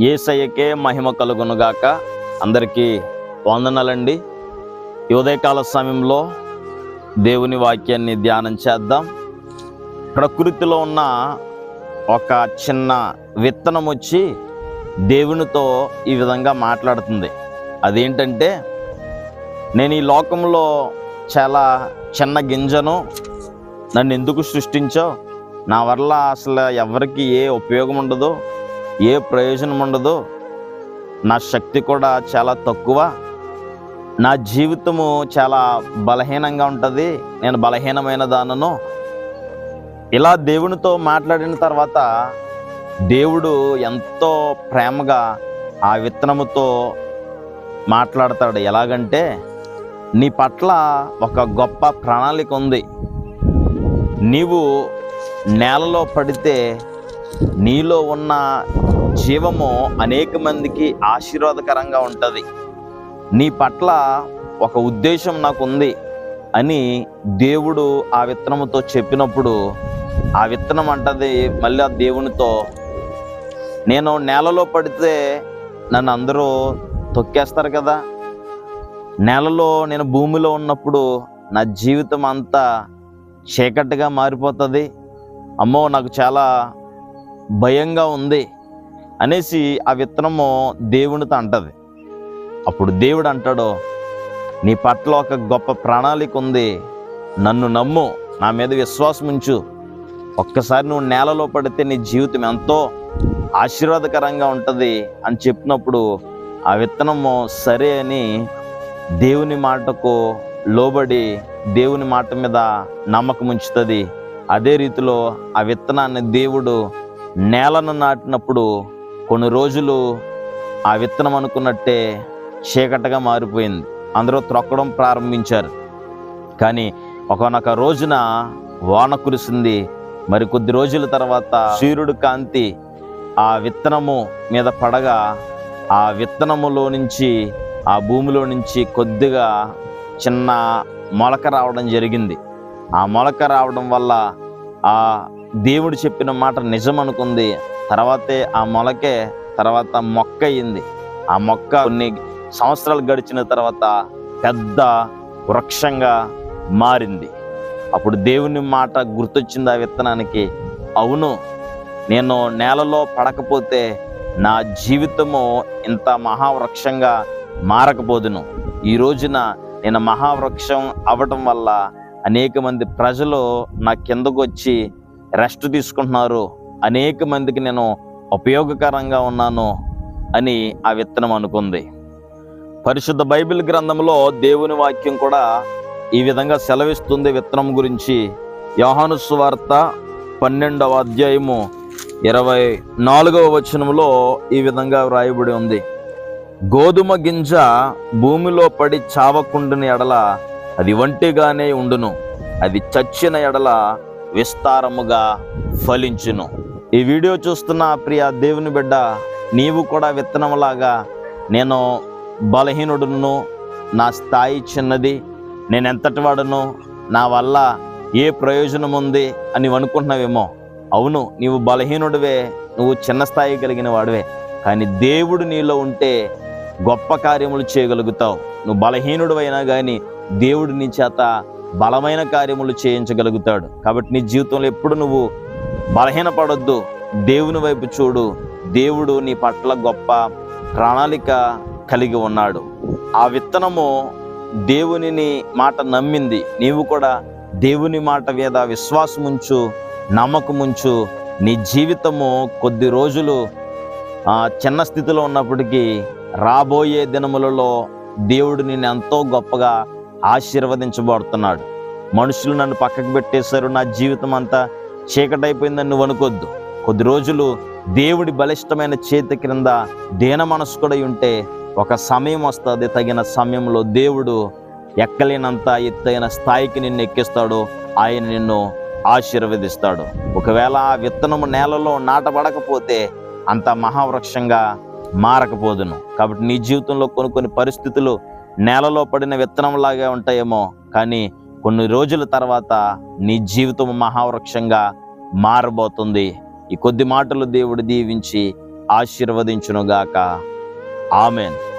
ఏసయ్యకే మహిమ కలుగునుగాక. అందరికీ వందనాలండి. ఉదయకాల సమయంలో దేవుని వాక్యాన్ని ధ్యానం చేద్దాం. ప్రకృతిలో ఉన్న ఒక చిన్న విత్తనం వచ్చి దేవునితో ఈ విధంగా మాట్లాడుతుంది. అదేంటంటే నేను ఈ లోకంలో చాలా చిన్న గింజను నన్ను ఎందుకు సృష్టించో నా వల్ల అసలు ఎవరికి ఏ ఉపయోగం ఉండదు? ఏ ప్రయోజనం ఉండదు నా శక్తి కూడా చాలా తక్కువ నా జీవితము చాలా బలహీనంగా ఉంటుంది నేను బలహీనమైన దానను. ఇలా దేవునితో మాట్లాడిన తర్వాత దేవుడు ఎంతో ప్రేమగా ఆ విత్తనముతో మాట్లాడతాడు. ఎలాగంటే నీ పట్ల ఒక గొప్ప ప్రణాళిక ఉంది. నీవు నేలలో పడితే నీలో ఉన్న జీవము అనేక మందికి ఆశీర్వాదకరంగా ఉంటుంది. నీ పట్ల ఒక ఉద్దేశం నాకు ఉంది అని దేవుడు ఆ విత్తనముతో చెప్పినప్పుడు ఆ విత్తనం అంటది మళ్ళీ ఆ దేవునితో నేను నేలలో పడితే నన్ను అందరూ తొక్కేస్తారు కదా. నేలలో నేను భూమిలో ఉన్నప్పుడు నా జీవితం అంతా చీకటిగా మారిపోతుంది. అమ్మో నాకు చాలా భయంగా ఉంది అనేసి ఆ విత్తనము దేవునితో అంటది. అప్పుడు దేవుడు అంటాడు నీ పట్ల ఒక గొప్ప ప్రణాళిక ఉంది. నన్ను నమ్ము నా మీద విశ్వాసం ఉంచు. ఒక్కసారి నువ్వు నేలలో పడితే నీ జీవితం ఎంతో ఆశీర్వాదకరంగా ఉంటుంది అని చెప్పినప్పుడు ఆ విత్తనము సరే అని దేవుని మాటకు లోబడి దేవుని మాట మీద నమ్మకం ఉంచుతుంది. అదే రీతిలో ఆ విత్తనాన్ని దేవుడు నేలను నాటినప్పుడు కొన్ని రోజులు ఆ విత్తనం అనుకున్నట్టే చీకటగా మారిపోయింది. అందరూ త్రొక్కడం ప్రారంభించారు. కానీ ఒకనొక రోజున వాన కురిసింది. మరి కొద్ది రోజుల తర్వాత సూర్యుడు కాంతి ఆ విత్తనము మీద పడగా ఆ విత్తనములో నుంచి ఆ భూమిలో నుంచి కొద్దిగా చిన్న మొలక రావడం జరిగింది. ఆ మొలక రావడం వల్ల ఆ దేవుడు చెప్పిన మాట నిజం అనుకుంది తర్వాతే ఆ మొలకే తర్వాత మొక్క అయింది. ఆ మొక్క కొన్ని సంవత్సరాలు గడిచిన తర్వాత పెద్ద వృక్షంగా మారింది. అప్పుడు దేవుని మాట గుర్తొచ్చింది ఆ విత్తనానికి? అవును. నేను నేలలో పడకపోతే నా జీవితము ఇంత మహావృక్షంగా మారకపోదును. ఈ రోజున నేను మహావృక్షం అవ్వటం వల్ల అనేక మంది ప్రజలు నా కిందకు వచ్చి రెస్ట్ తీసుకుంటున్నారు. అనేక మందికి నేను ఉపయోగకరంగా ఉన్నాను అని ఆ విత్తనం అనుకుంది. పరిశుద్ధ బైబిల్ గ్రంథంలో దేవుని వాక్యం కూడా ఈ విధంగా సెలవిస్తుంది విత్తనం గురించి. యోహాను సువార్త పన్నెండవ అధ్యాయము ఇరవై నాలుగవ వచనంలో ఈ విధంగా వ్రాయబడి ఉంది. గోధుమ గింజ భూమిలో పడి చావకుండిన ఎడల అది ఒంటిగానే ఉండును. అది చచ్చిన ఎడల విస్తారముగా ఫలించును. ఈ వీడియో చూస్తున్న ప్రియ దేవుని బిడ్డ నీవు కూడా విత్తనంలాగా నేను బలహీనుడును నా స్థాయి చిన్నది నేను ఎంతటి వాడును నా వల్ల ఏ ప్రయోజనం ఉంది అని అనుకుంటున్నావేమో. అవును నీవు బలహీనుడివే నువ్వు చిన్న స్థాయి కలిగిన వాడివే కానీ దేవుడు నీలో ఉంటే గొప్ప కార్యములు చేయగలుగుతావు. నువ్వు బలహీనుడు అయినా కానీ దేవుడు నీ చేత బలమైన కార్యములు చేయించగలుగుతాడు. కాబట్టి నీ జీవితంలో ఎప్పుడు నువ్వు బలహీనపడొద్దు. దేవుని వైపు చూడు. దేవుడు నీ పట్ల గొప్ప ప్రణాళిక కలిగి ఉన్నాడు. ఆ విత్తనము దేవునిని మాట నమ్మింది. నీవు కూడా దేవుని మాట మీద విశ్వాసముంచు నమ్మకముంచు నీ జీవితము కొద్ది రోజులు ఆ, చిన్న స్థితిలో ఉన్నప్పటికీ రాబోయే దినములలో దేవుడు నిన్ను ఎంతో గొప్పగా ఆశీర్వదించబడుతున్నాడు. మనుషులు నన్ను పక్కకు పెట్టేశారు నా జీవితం అంతా చీకటైపోయిందని నువ్వు అనుకోద్దు కొద్ది రోజులు దేవుడి బలిష్టమైన చేతి క్రింద దీన కూడా ఉంటే ఒక సమయం వస్తుంది. తగిన సమయంలో దేవుడు ఎక్కలేనంత ఎత్తైన స్థాయికి నిన్ను ఎక్కిస్తాడు. ఆయన నిన్ను ఆశీర్వదిస్తాడు. ఒకవేళ ఆ విత్తనము నేలలో నాటబడకపోతే అంత మహావృక్షంగా మారకపోదును. కాబట్టి నీ జీవితంలో కొన్ని కొన్ని పరిస్థితులు నేలలో పడిన విత్తనంలాగే ఉంటాయేమో. కానీ కొన్ని రోజుల తర్వాత నీ జీవితం మహావృక్షంగా మారబోతుంది. ఈ కొద్ది మాటలు దేవుడు దీవించి ఆశీర్వదించునుగాక. ఆమెన్.